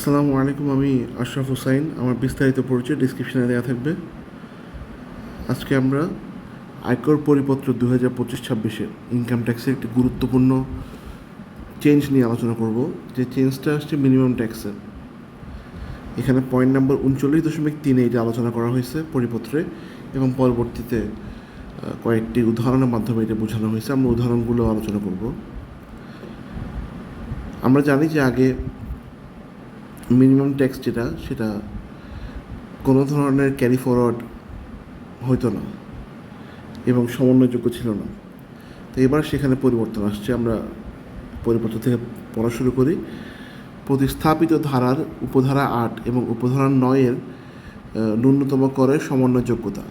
আসসালামু আলাইকুম, আমি আশরাফ হুসাইন। আমার বিস্তারিত পরিচয় ডিসক্রিপশনে দেওয়া থাকবে। আজকে আমরা আয়কর পরিপত্র দু হাজার পঁচিশ ছাব্বিশে ইনকাম ট্যাক্সের একটি গুরুত্বপূর্ণ চেঞ্জ নিয়ে আলোচনা করব। যে চেঞ্জটা আসছে মিনিমাম ট্যাক্সের এখানে পয়েন্ট নাম্বার উনচল্লিশ দশমিক তিনে এটা আলোচনা করা হয়েছে পরিপত্রে এবং পরবর্তীতে কয়েকটি উদাহরণের মাধ্যমে এটা বোঝানো হয়েছে। আমরা উদাহরণগুলো আলোচনা করব। আমরা জানি যে আগে মিনিমাম ট্যাক্স যেটা, সেটা কোনো ধরনের ক্যারি ফরওয়ার্ড হইতো না এবং সমন্বয়যোগ্য ছিল না। তো এবার সেখানে পরিবর্তন আসছে। আমরা পরিবর্তন থেকে পড়া শুরু করি। প্রতিস্থাপিত ধারার উপধারা আট এবং উপধারা নয়ের ন্যূনতম করের সমন্বয়যোগ্যতা।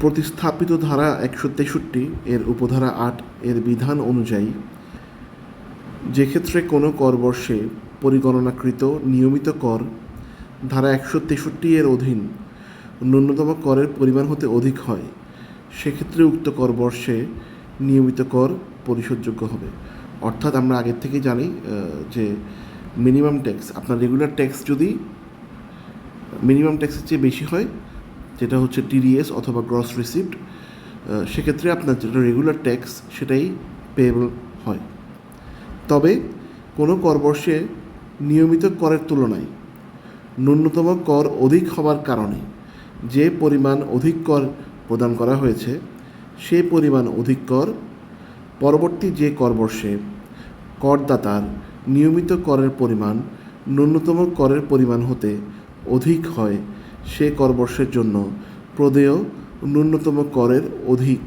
প্রতিস্থাপিত ধারা একশো তেষট্টি এর উপধারা আট এর বিধান অনুযায়ী যে ক্ষেত্রে কোনো কর বর্ষে পরিগণনাকৃত নিয়মিত কর ধারা একশো তেষট্টি এর অধীন ন্যূনতম করের পরিমাণ হতে অধিক হয়। সেক্ষেত্রে উক্ত কর বর্ষে নিয়মিত কর পরিশোধযোগ্য হবে। অর্থাৎ আমরা আগের থেকেই জানি যে মিনিমাম ট্যাক্স, আপনার রেগুলার ট্যাক্স যদি মিনিমাম ট্যাক্সের চেয়ে বেশি হয়, যেটা হচ্ছে টিডিএস অথবা গ্রস রিসিপ্ট সেক্ষেত্রে আপনার যেটা রেগুলার ট্যাক্স সেটাই পেয়েবল হয়। তবে কোনো করবর্ষে নিয়মিত করের তুলনায়। ন্যূনতম কর অধিক হওয়ার কারণে যে পরিমাণ অধিক কর প্রদান করা হয়েছে, সে পরিমাণ অধিক কর পরবর্তী যে করবর্ষে করদাতার নিয়মিত করের পরিমাণ ন্যূনতম করের পরিমাণ হতে অধিক হয়, সে করবর্ষের জন্য প্রদেয় ন্যূনতম করের অধিক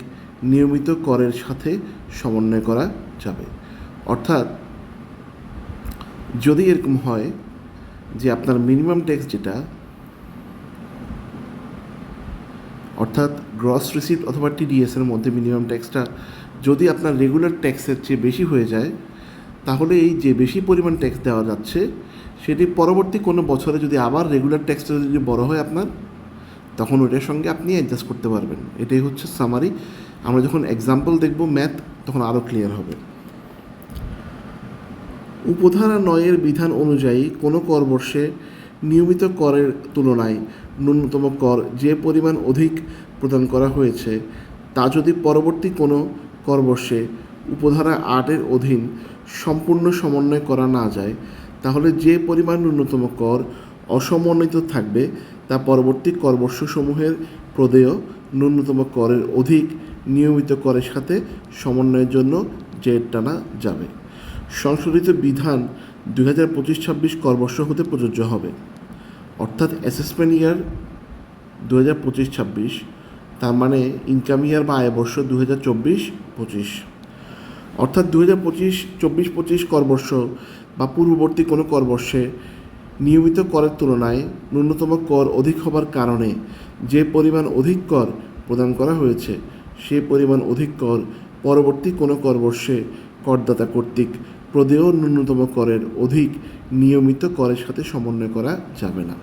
নিয়মিত করের সাথে সমন্বয় করা যাবে। অর্থাৎ যদি এরকম হয় যে আপনার মিনিমাম ট্যাক্স যেটা, অর্থাৎ গ্রস রিসিপ্ট অথবা টিডিএস এর মধ্যে মিনিমাম ট্যাক্সটা যদি আপনার রেগুলার ট্যাক্সের চেয়ে বেশি হয়ে যায়, তাহলে এই যে বেশি পরিমাণ ট্যাক্স দেওয়া যাচ্ছে, সেটি পরবর্তী কোনো বছরে যদি আবার রেগুলার ট্যাক্সটা যদি বড় হয় আপনার, তখন ওটার সঙ্গে আপনি অ্যাডজাস্ট করতে পারবেন। এটাই হচ্ছে সামারি আমরা যখন এক্সাম্পল দেখব ম্যাথ তখন আরও ক্লিয়ার হবে। উপধারা নয়ের বিধান অনুযায়ী কোনো কর বর্ষে নিয়মিত করের তুলনায় ন্যূনতম কর যে পরিমাণ অধিক প্রদান করা হয়েছে, তা যদি পরবর্তী কোনো কর বর্ষে উপধারা আটের অধীন সম্পূর্ণ সমন্বয় করা না যায়, তাহলে যে পরিমাণ ন্যূনতম কর অসমন্বিত থাকবে, তা পরবর্তী করবর্ষসমূহের প্রদেয় ন্যূনতম করের অধিক নিয়মিত করের সাথে সমন্বয়ের জন্য জেড টানা যাবে। সংশোধিত বিধান দুই হাজার পঁচিশ ছাব্বিশ করবর্ষ হতে প্রযোজ্য হবে। অর্থাৎ অ্যাসেসমেন্ট ইয়ার দু হাজার পঁচিশ ছাব্বিশ, তার মানে ইনকাম ইয়ার বা আয়বর্ষ দু হাজার চব্বিশ পঁচিশ। অর্থাৎ দু হাজার পঁচিশ, চব্বিশ পঁচিশ করবর্ষ বা পূর্ববর্তী কোনো করবর্ষে নিয়মিত করের তুলনায় ন্যূনতম কর অধিক হবার কারণে যে পরিমাণ অধিক কর প্রদান করা হয়েছে, সে পরিমাণ অধিক কর পরবর্তী কোনো করবর্ষে করদাতা কর্তৃক প্রদেয় ন্যূনতম করের অধিক নিয়মিত করের সাথে সমন্বয় করা যাবে না।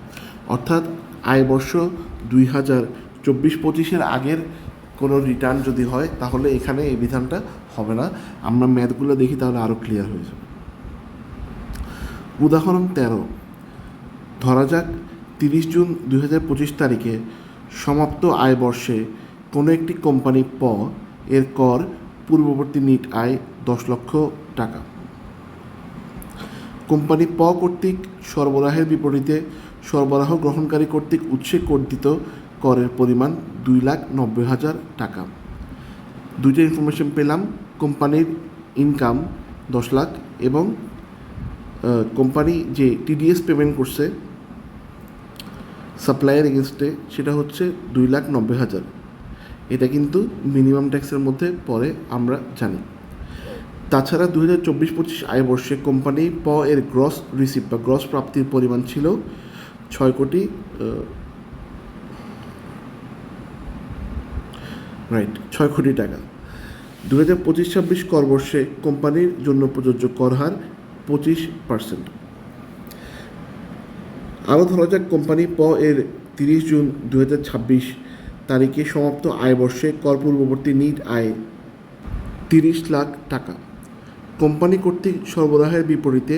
অর্থাৎ আয় বর্ষ দুই হাজার চব্বিশ পঁচিশের আগের কোনো রিটার্ন যদি হয়, তাহলে এখানে এই বিধানটা হবে না। আমরা ম্যাথগুলো দেখি তাহলে আরও ক্লিয়ার হয়ে যাবে। উদাহরণ তেরো। ধরা যাক তিরিশ জুন দুই হাজার পঁচিশ তারিখে সমাপ্ত আয় বর্ষে কোনো একটি কোম্পানি প এর কর পূর্ববর্তী নিট আয় দশ লক্ষ টাকা। কোম্পানি প কর্তৃক সরবরাহের বিপরীতে সরবরাহ গ্রহণকারী কর্তৃক উৎসে কর্তৃত করের পরিমাণ দুই লাখ নব্বই হাজার টাকা। দুইটা ইনফরমেশন পেলাম, কোম্পানির ইনকাম দশ লাখ এবং কোম্পানি যে টিডিএস পেমেন্ট করছে সাপ্লাইয়ের এগেনস্টে সেটা হচ্ছে দুই লাখ নব্বই হাজার। এটা কিন্তু মিনিমাম ট্যাক্সের মধ্যে পরে আমরা জানি। তাছাড়া দু হাজার চব্বিশ পঁচিশ আয় বর্ষে কোম্পানি প এর গ্রস রিসিপ্ট বা গ্রস প্রাপ্তির পরিমাণ ছিল ছয় কোটি রাইট ছয় কোটি টাকা। দু হাজার পঁচিশ ছাব্বিশ কর বর্ষে কোম্পানির জন্য প্রযোজ্য কর হার পঁচিশ পার্সেন্ট আরও ধরা যাক কোম্পানি প এর তিরিশ জুন দু হাজার ছাব্বিশ তারিখে সমাপ্ত আয় বর্ষে কর পূর্ববর্তী নিট আয় তিরিশ লাখ টাকা। কোম্পানি কর্তৃক সরবরাহের বিপরীতে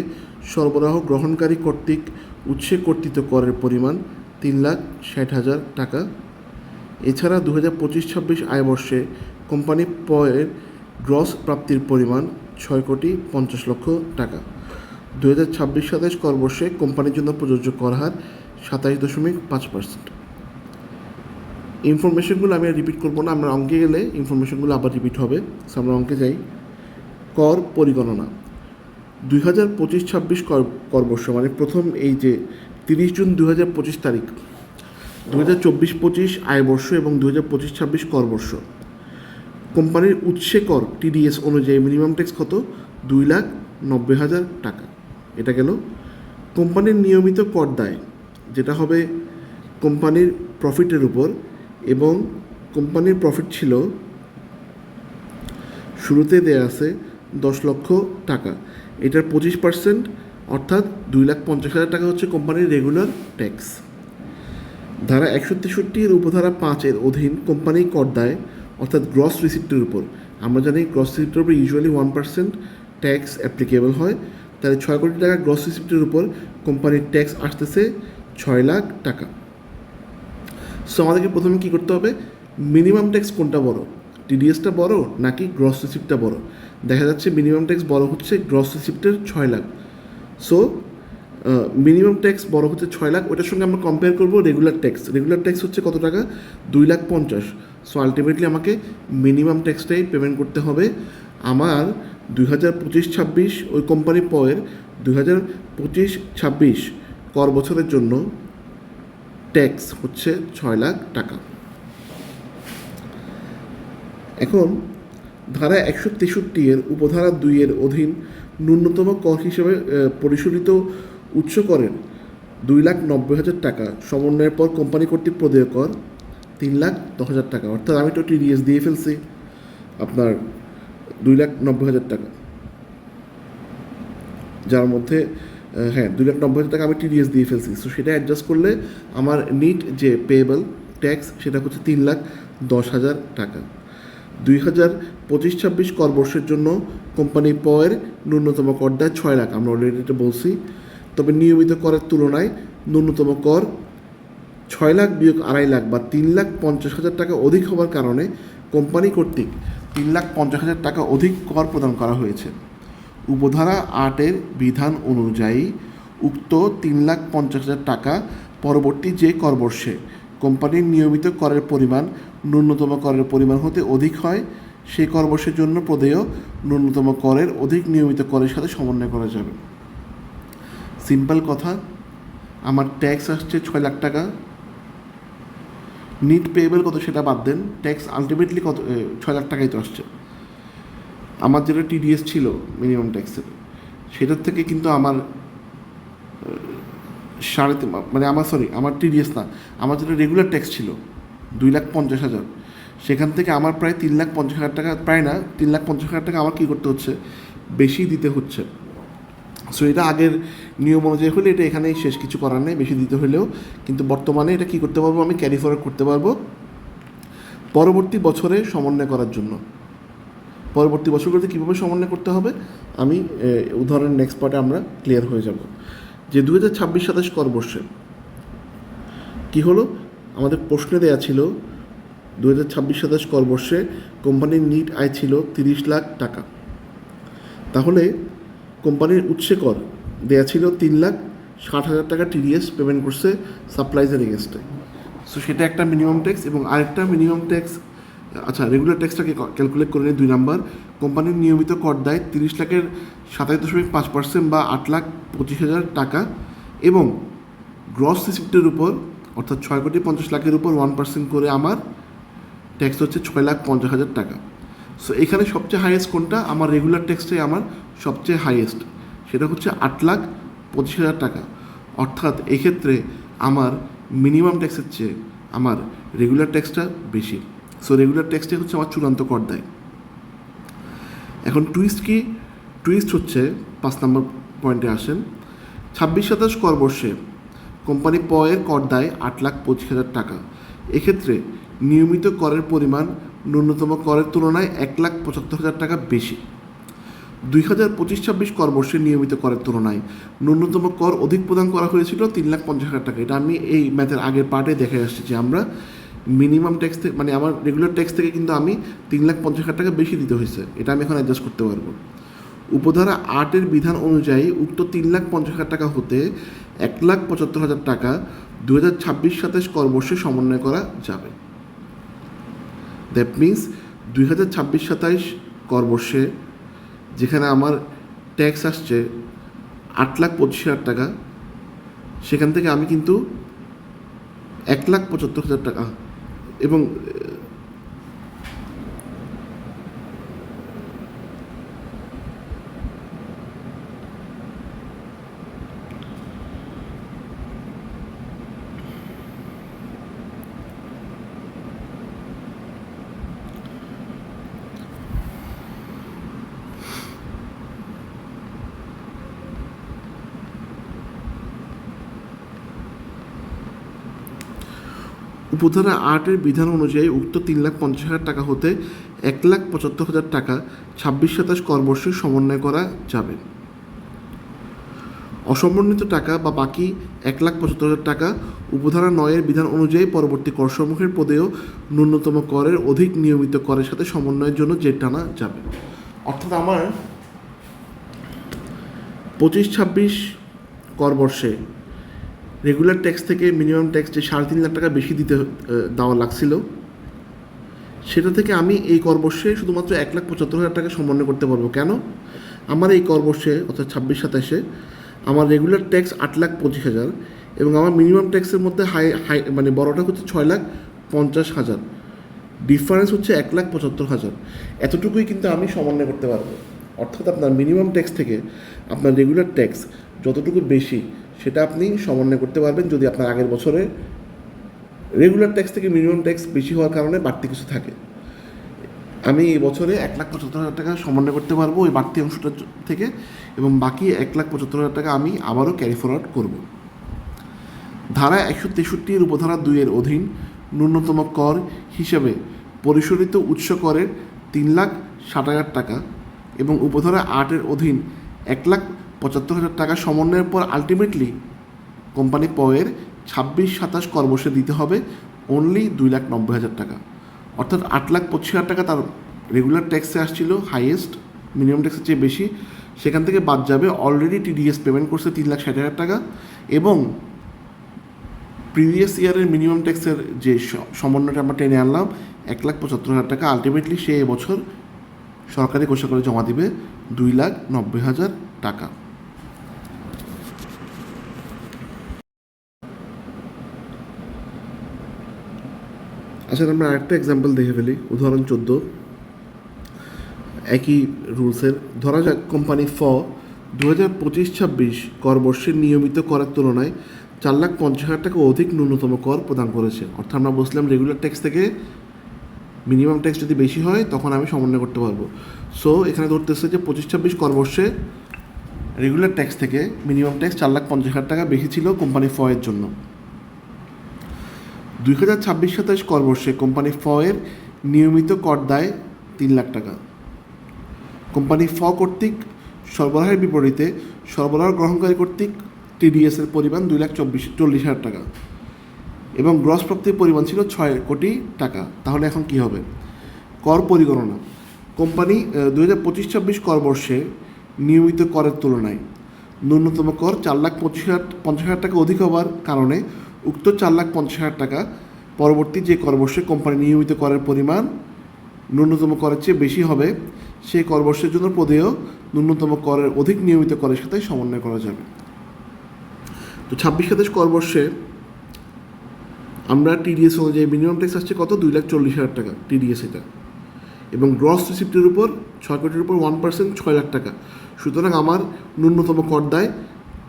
সরবরাহ গ্রহণকারী কর্তৃক উৎসে কর্তৃত করের পরিমাণ তিন লাখ ষাট হাজার টাকা। এছাড়া দু হাজার পঁচিশ ছাব্বিশ আয়বর্ষে কোম্পানি পয়ের গ্রস প্রাপ্তির পরিমাণ ছয় কোটি পঞ্চাশ লক্ষ টাকা। দু হাজার ছাব্বিশ সাতাশ করবর্ষে কোম্পানির জন্য প্রযোজ্য কর হার সাতাশ দশমিক পাঁচ পার্সেন্ট। ইনফরমেশনগুলো আমি আর রিপিট করব না, আমরা অঙ্কে গেলে ইনফরমেশনগুলো আবার রিপিট হবে। সো আমরা অঙ্কে যাই। কর পরিগণনা। দুই হাজার পঁচিশ ছাব্বিশ কর করবর্ষ মানে প্রথম এই যে তিরিশ জুন দু হাজার পঁচিশ তারিখ। দু হাজার চব্বিশ পঁচিশ আয়বর্ষ এবং দু হাজার পঁচিশ ছাব্বিশ করবর্ষ কোম্পানির উৎসে কর, টিডিএস অনুযায়ী মিনিমাম ট্যাক্স কত? দুই লাখ নব্বই হাজার টাকা। এটা গেল। কোম্পানির নিয়মিত কর দায়, যেটা হবে কোম্পানির প্রফিটের উপর এবং কোম্পানির প্রফিট ছিল, শুরুতে দেয়া আছে দশ লক্ষ টাকা। এটার পঁচিশ পার্সেন্ট, অর্থাৎ দুই লাখ পঞ্চাশ হাজার টাকা হচ্ছে কোম্পানির রেগুলার ট্যাক্স। ধারা একশো তেষট্টির উপধারা পাঁচের অধীন কোম্পানি কর দেয়, অর্থাৎ গ্রস রিসিপ্টের উপর। আমরা জানি গ্রস রিসিপ্টের উপর usually one percent tax applicable হয়। তাহলে ছয় কোটি টাকা গ্রস রিসিপ্টের উপর কোম্পানির ট্যাক্স আসতেছে ছয় লাখ টাকা। সো আমাদেরকে প্রথমে কী করতে হবে? মিনিমাম ট্যাক্স কোনটা বড়? টিডিএসটা বড় নাকি গ্রস রিসিপ্টটা বড়? দেখা যাচ্ছে মিনিমাম ট্যাক্স বড় হচ্ছে গ্রস রিসিপ্টের ছয় লাখ। সো মিনিমাম ট্যাক্স বড় হচ্ছে ছয় লাখ, ওটার সঙ্গে আমরা কম্পেয়ার করব রেগুলার ট্যাক্স রেগুলার ট্যাক্স হচ্ছে কত টাকা? দুই লাখ পঞ্চাশ। সো আলটিমেটলি আমাকে মিনিমাম ট্যাক্সটাই পেমেন্ট করতে হবে। আমার দুই হাজার পঁচিশ ছাব্বিশ, ওই কোম্পানি পয়ের দুই হাজার পঁচিশ ছাব্বিশ কর বছরের জন্য ট্যাক্স হচ্ছে ছয় লাখ টাকা। এখন ধারা একশো তেষট্টি এর উপধারা দুইয়ের অধীন ন্যূনতম কর হিসেবে পরিশোধিত উচ্চ করের দুই লাখ নব্বই হাজার টাকা। সমন্বয়ের পর কোম্পানি কর্তৃক প্রদেয় কর তিন লাখ দশ হাজার টাকা। অর্থাৎ আমি তো টিডিএস দিয়ে ফেলছি আপনার দুই লাখ নব্বই হাজার টাকা। যার মধ্যে হ্যাঁ দুই লাখ নব্বই হাজার টাকা আমি টিডিএস দিয়ে ফেলছি। সো সেটা অ্যাডজাস্ট করলে আমার নিট যে পেয়েবল ট্যাক্স সেটা হচ্ছে তিন লাখ দশ হাজার টাকা। দুই হাজার পঁচিশ ছাব্বিশ কর বর্ষের জন্য কোম্পানি পয়ের ন্যূনতম কর দেয় ছয় লাখ। আমরা অলরেডি এটা বলছি। তবে নিয়মিত করের তুলনায় ন্যূনতম কর ছয় লাখ বিয়োগ আড়াই লাখ বা তিন লাখ পঞ্চাশ হাজার টাকা অধিক হওয়ার কারণে কোম্পানি কর্তৃক তিন লাখ পঞ্চাশ হাজার টাকা অধিক কর প্রদান করা হয়েছে। উপধারা আটের বিধান অনুযায়ী উক্ত তিন লাখ পঞ্চাশ হাজার টাকা পরবর্তী যে কর বর্ষে কোম্পানির নিয়মিত করের পরিমাণ ন্যূনতম করের পরিমাণ হতে অধিক হয় সেই কর বর্ষের জন্য প্রদেয় ন্যূনতম করের অধিক নিয়মিত করের সাথে সমন্বয় করা যাবে। সিম্পল কথা, আমার ট্যাক্স আসছে ছয় লাখ টাকা। নিট পেয়েবল কত সেটা বাদ দেন, ট্যাক্স আলটিমেটলি কত ছয় লাখ টাকাই তো আসছে। আমার যেটা টিডিএস ছিল মিনিমাম ট্যাক্সের, সেটার থেকে কিন্তু আমার সাড়ে মানে আমার, সরি, আমার টিডিএস না, আমার যেটা রেগুলার ট্যাক্স ছিল দুই লাখ পঞ্চাশ হাজার। সেখান থেকে আমার প্রায় তিন লাখ পঞ্চাশ হাজার টাকা প্রায় না তিন লাখ পঞ্চাশ হাজার টাকা আমার কী করতে হচ্ছে? বেশি দিতে হচ্ছে। সো এটা আগের নিয়ম অনুযায়ী হলে এটা এখানেই শেষ কিছু করার নেই বেশি দিতে হলেও। কিন্তু বর্তমানে এটা কী করতে পারব? আমি ক্যারি ফরওয়ার্ড করতে পারব পরবর্তী বছরে সমন্বয় করার জন্য। পরবর্তী বছরগুলোতে কীভাবে সমন্বয় করতে হবে? আমি এ, উদাহরণের নেক্সট পার্টে আমরা ক্লিয়ার হয়ে যাব। যে দু হাজার ছাব্বিশ সাতাশ কর বর্ষে কী হলো? আমাদের প্রশ্নে দেওয়া ছিল দু হাজার ছাব্বিশ সাতাশ কর বর্ষে কোম্পানির নিট আয় ছিল তিরিশ লাখ টাকা। তাহলে কোম্পানির উৎসে কর দেয়া ছিল তিন লাখ ষাট হাজার টাকা টিডিএস পেমেন্ট করছে সাপ্লাইজের এগেনস্টে। সো সেটা একটা মিনিমাম ট্যাক্স এবং আরেকটা মিনিমাম ট্যাক্স আচ্ছা রেগুলার ট্যাক্সটাকে ক্যালকুলেট করে নিই দুই নাম্বার। কোম্পানির নিয়মিত কর দেয় তিরিশ লাখের সাতাশ দশমিক পাঁচ পার্সেন্ট বা আট লাখ পঁচিশ হাজার টাকা এবং গ্রস রিসিপ্টের উপর অর্থাৎ ছয় কোটি পঞ্চাশ লাখের উপর ওয়ান পার্সেন্ট করে আমার ট্যাক্স হচ্ছে ছয় লাখ পঞ্চাশ হাজার টাকা। সো এখানে সবচেয়ে হাইয়েস্ট কোনটা? আমার রেগুলার ট্যাক্সটাই আমার সবচেয়ে হাইয়েস্ট সেটা হচ্ছে আট লাখ পঁচিশ হাজার টাকা। অর্থাৎ এক্ষেত্রে আমার মিনিমাম ট্যাক্সের চেয়ে আমার রেগুলার ট্যাক্সটা বেশি। সো রেগুলার ট্যাক্সটাই হচ্ছে আমার চূড়ান্ত কর দেয়। এখন টুইস্ট কি? টুইস্ট হচ্ছে, পাঁচ নম্বর পয়েন্টে আসেন, ছাব্বিশ সাতাশ কর বর্ষে কোম্পানি পয়ের কর দেয় আট লাখ পঁচিশ হাজার টাকা। এক্ষেত্রে নিয়মিত করের পরিমাণ ন্যূনতম করের তুলনায় এক লাখ পঁচাত্তর হাজার টাকা বেশি। দুই হাজার পঁচিশ ছাব্বিশ কর বর্ষে নিয়মিত করের তুলনায় ন্যূনতম কর অধিক প্রদান করা হয়েছিল তিন লাখ পঞ্চাশ হাজার টাকা। এটা আমি এই ম্যাথের আগের পার্টে দেখে আসছি যে আমরা মিনিমাম ট্যাক্স থেকে মানে আমার রেগুলার ট্যাক্স থেকে কিন্তু আমি তিন লাখ পঞ্চাশ হাজার টাকা বেশি দিতে হয়েছে। এটা আমি এখন অ্যাডজাস্ট করতে পারব। উপধারা আটের বিধান অনুযায়ী উক্ত তিন লাখ পঞ্চাশ হাজার টাকা হতে এক লাখ পঁচাত্তর হাজার টাকা দু হাজার ছাব্বিশ সাতাশ কর সমন্বয় করা যাবে। দ্যাট মিন্স দুই হাজার ছাব্বিশ সাতাইশ কর বর্ষে যেখানে আমার ট্যাক্স আসছে আট লাখ পঁচিশ হাজার টাকা, সেখান থেকে আমি কিন্তু এক লাখ পঁচাত্তর হাজার টাকা, এবং উপধারা আটের বিধান অনুযায়ী উক্ত তিন লাখ পঞ্চাশ হাজার টাকা হতে এক লাখ পঁচাত্তর হাজার টাকা ছাব্বিশ সাতাশ করবর্ষে সমন্বয় করা যাবে। অসমন্বিত টাকা বা বাকি এক লাখ পঁচাত্তর হাজার টাকা উপধারা নয়ের বিধান অনুযায়ী পরবর্তী করসমূহের পদেও ন্যূনতম করের অধিক নিয়মিত করের সাথে সমন্বয়ের জন্য জেট টানা যাবে। অর্থাৎ আমার পঁচিশ ছাব্বিশ কর বর্ষে রেগুলার ট্যাক্স থেকে মিনিমাম ট্যাক্স যে সাড়ে তিন লাখ টাকা বেশি দিতে দেওয়া লাগছিল, সেটা থেকে আমি এই কর বর্ষে শুধুমাত্র এক লাখ পঁচাত্তর হাজার টাকা সমন্বয় করতে পারব। কেন? আমার এই কর বর্ষে অর্থাৎ ছাব্বিশ সাতাশে, আমার রেগুলার ট্যাক্স আট লাখ পঁচিশ হাজার এবং আমার মিনিমাম ট্যাক্সের মধ্যে হাই হাই মানে বড়টা হচ্ছে ছয় লাখ পঞ্চাশ হাজার। ডিফারেন্স হচ্ছে এক লাখ পঁচাত্তর হাজার। এতটুকুই কিন্তু আমি সমন্বয় করতে পারব। অর্থাৎ আপনার মিনিমাম ট্যাক্স থেকে আপনার রেগুলার ট্যাক্স যতটুকু বেশি সেটা আপনি সমন্বয় করতে পারবেন যদি আপনার আগের বছরে রেগুলার ট্যাক্স থেকে মিনিমাম ট্যাক্স বেশি হওয়ার কারণে বাড়তি কিছু থাকে। আমি এই বছরে এক লাখ পঁচাত্তর হাজার টাকা সমন্বয় করতে পারব ওই বাড়তি অংশটা থেকে এবং বাকি এক লাখ পঁচাত্তর হাজার টাকা আমি আবারও ক্যারি ফরওয়ার্ড করব। ধারা একশো তেষট্টির উপধারা দুইয়ের অধীন ন্যূনতম কর হিসেবে পরিশোধিত উৎস করের তিন লাখ ষাট হাজার টাকা এবং উপধারা আটের অধীন এক লাখ পঁচাত্তর হাজার টাকা সমন্বয়ের পর আলটিমেটলি কোম্পানি পয়ের ছাব্বিশ, সাতাশ কর বসে দিতে হবে অনলি দুই লাখ নব্বই হাজার টাকা। অর্থাৎ আট লাখ পঁচিশ হাজার টাকা তার রেগুলার ট্যাক্সে আসছিল হাইয়েস্ট মিনিমাম ট্যাক্সের চেয়ে বেশি। সেখান থেকে বাদ যাবে অলরেডি টিডিএস পেমেন্ট করছে তিন লাখ ষাট হাজার টাকা এবং প্রিভিয়াস ইয়ারের মিনিমাম ট্যাক্সের যে সমন্বয়টা আমরা টেনে আনলাম, এক লাখ পঁচাত্তর হাজার টাকা। আলটিমেটলি সে এবছর সরকারি কোষাগারে জমা দিবে দুই লাখ নব্বই হাজার টাকা। আচ্ছা আমরা আরেকটা এক্সাম্পল দেখে ফেলি। উদাহরণ চোদ্দ। একই রুলসের ধরা যাক কোম্পানি ফ দু হাজার পঁচিশ ছাব্বিশ কর বর্ষের নিয়মিত করের তুলনায় চার লাখ পঞ্চাশ হাজার টাকা অধিক ন্যূনতম কর প্রদান করেছে। অর্থাৎ আমরা বসলাম রেগুলার ট্যাক্স থেকে মিনিমাম ট্যাক্স যদি বেশি হয়, তখন আমি সমন্বয় করতে পারব। সো এখানে ধরতেছে যে পঁচিশ ছাব্বিশ কর বর্ষে রেগুলার ট্যাক্স থেকে মিনিমাম ট্যাক্স চার লাখ পঞ্চাশ হাজার টাকা বেশি ছিল কোম্পানি ফ এর জন্য। দুই হাজার ছাব্বিশ সাতাশ কর বর্ষে কোম্পানি ফ এর নিয়মিত কর দায় তিন লাখ টাকা। কোম্পানি ফ কর্তৃক সরবরাহের বিপরীতে সরবরাহ গ্রহণকারী কর্তৃক টিডিএস এর পরিমাণ দুই লাখ চব্বিশ, চল্লিশ হাজার টাকা এবং গ্রস প্রাপ্তির পরিমাণ ছিল ছয় কোটি টাকা। তাহলে এখন কি হবে? কর পরিগণনা। কোম্পানি দু হাজার পঁচিশ ছাব্বিশ কর বর্ষে নিয়মিত করের তুলনায় ন্যূনতম কর চার লাখ পঁচিশ হাজার, পঞ্চাশ হাজার টাকা অধিক হওয়ার কারণে উক্ত চার লাখ পঞ্চাশ হাজার টাকা পরবর্তী যে কর বর্ষে কোম্পানি নিয়মিত করের পরিমাণ ন্যূনতম করের চেয়ে বেশি হবে, সেই কর বর্ষের জন্য পদেও ন্যূনতম করের অধিক নিয়মিত করের সাথে সমন্বয় করা যাবে। তো ছাব্বিশ সাতাশ কর বর্ষে আমরা টিডিএস অনুযায়ী মিনিমাম ট্যাক্স আসছে কত? দুই লাখ চল্লিশ হাজার টাকা টিডিএস এটা। এবং গ্রস রিসিপ্টের উপর ছয় কোটির উপর ওয়ান পার্সেন্ট ছয় লাখ টাকা। সুতরাং আমার ন্যূনতম কর দায়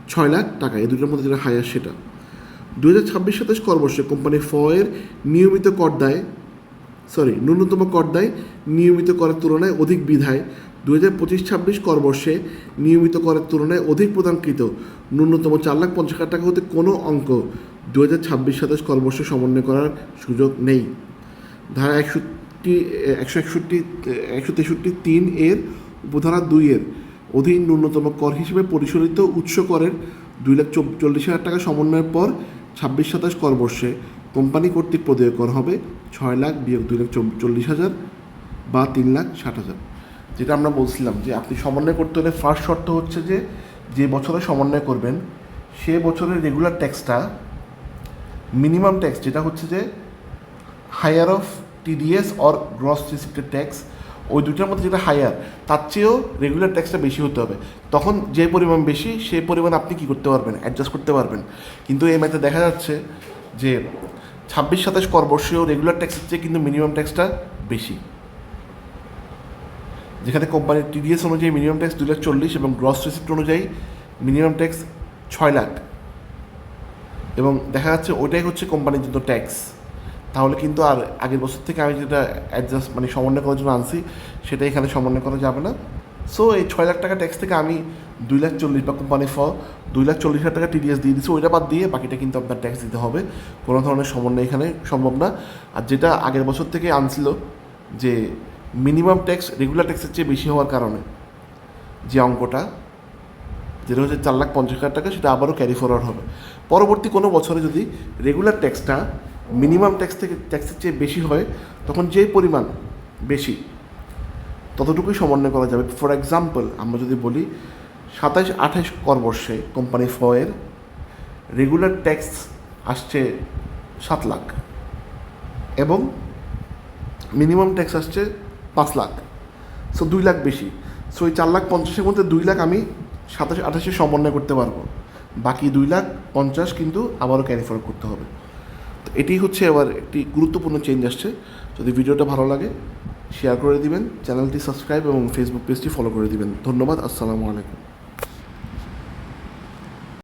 ছয় লাখ টাকা। এই দুটোর মধ্যে যেটা হায়ার সেটা। দু হাজার ছাব্বিশ সাতাশ করবর্ষে কোম্পানি ফ এর নিয়মিত কর দায় সরি ন্যূনতম কর দায়, নিয়মিত করের তুলনায় অধিক বিধায়। দু হাজার পঁচিশ ছাব্বিশ কর বর্ষে নিয়মিত করের তুলনায় অধিক প্রদানকৃত। ন্যূনতম চার লাখ পঞ্চাশ হাজার টাকা হতে কোনো অঙ্ক দু হাজার ছাব্বিশ সাতাশ কর বর্ষে সমন্বয় করার সুযোগ নেই। ধারা একষট্টি একশো একষট্টি একশো তেষট্টি, তিন এর উপধারা দুইয়ের অধীন ন্যূনতম কর হিসেবে পরিশোধিত উৎস করের দুই লাখ চল্লিশ হাজার টাকা সমন্বয়ের পর ছাব্বিশ সাতাশ কর বর্ষে কোম্পানি কর্তৃক প্রদেয় কর হবে ছয় লাখ বিয়োগ দুই লাখ চল্লিশ হাজার বা তিন লাখ ষাট হাজার। যেটা আমরা বলছিলাম যে আপনি সমন্বয় করতে হলে ফার্স্ট শর্ত হচ্ছে যে যে বছরে সমন্বয় করবেন, সে বছরের রেগুলার ট্যাক্সটা মিনিমাম ট্যাক্স যেটা হচ্ছে যে higher of TDS or gross receipted tax ওই দুটার মধ্যে যেটা হায়ার তার চেয়েও রেগুলার ট্যাক্সটা বেশি হতে হবে। তখন যে পরিমাণ বেশি সেই পরিমাণ আপনি কি করতে পারবেন অ্যাডজাস্ট করতে পারবেন। কিন্তু এই ম্যাথে দেখা যাচ্ছে যে ছাব্বিশ, সাতাশ কর বর্ষেও রেগুলার ট্যাক্সের চেয়ে কিন্তু মিনিমাম ট্যাক্সটা বেশি। যেখানে কোম্পানির টিডিএস অনুযায়ী মিনিমাম ট্যাক্স দুই লাখ চল্লিশ এবং গ্রস রিসিপ্ট অনুযায়ী মিনিমাম ট্যাক্স ছয় লাখ। এবং দেখা যাচ্ছে ওইটাই হচ্ছে কোম্পানির জন্য ট্যাক্স তাহলে কিন্তু আর আগের বছর থেকে আমি যেটা অ্যাডজাস্ট মানে সমন্বয় করার জন্য আনছি, সেটা এখানে সমন্বয় করা যাবে না। সো এই ছয় লাখ টাকা ট্যাক্স থেকে আমি দুই লাখ চল্লিশ বা কোম্পানি ফ দুই লাখ চল্লিশ হাজার টাকা টিডিএস দিয়ে দিচ্ছি ওইটা বাদ দিয়ে বাকিটা কিন্তু আপনার ট্যাক্স দিতে হবে। কোনো ধরনের সমন্বয় এখানে সম্ভব না। আর যেটা আগের বছর থেকে আনছিল যে মিনিমাম ট্যাক্স রেগুলার ট্যাক্সের চেয়ে বেশি হওয়ার কারণে যে অঙ্কটা, যেটা হচ্ছে চার লাখ পঞ্চাশ হাজার টাকা, সেটা আবারও ক্যারি ফরওয়ার্ড হবে। পরবর্তী কোনো বছরে যদি রেগুলার ট্যাক্সটা মিনিমাম ট্যাক্স থেকে ট্যাক্সের চেয়ে বেশি হয়, তখন যে পরিমাণ বেশি, ততটুকুই সমন্বয় করা যাবে। ফর এক্সাম্পল আমরা যদি বলি সাতাশ আঠাশ কর বর্ষে কোম্পানি ফয়ের রেগুলার ট্যাক্স আসছে সাত লাখ এবং মিনিমাম ট্যাক্স আসছে পাঁচ লাখ সো দুই লাখ বেশি। সো এই চার লাখ পঞ্চাশের মধ্যে দুই লাখ আমি সাতাশ, আঠাশে সমন্বয় করতে পারব। বাকি দুই লাখ পঞ্চাশ কিন্তু আবারও ক্যারি ফরওয়ার্ড করতে হবে। এটি হচ্ছে আবার একটি গুরুত্বপূর্ণ চেঞ্জ আসছে। যদি ভিডিওটা ভালো লাগে শেয়ার করে দিবেন চ্যানেলটি সাবস্ক্রাইব এবং ফেসবুক পেজটি ফলো করে দিবেন। ধন্যবাদ, আসসালামু আলাইকুম।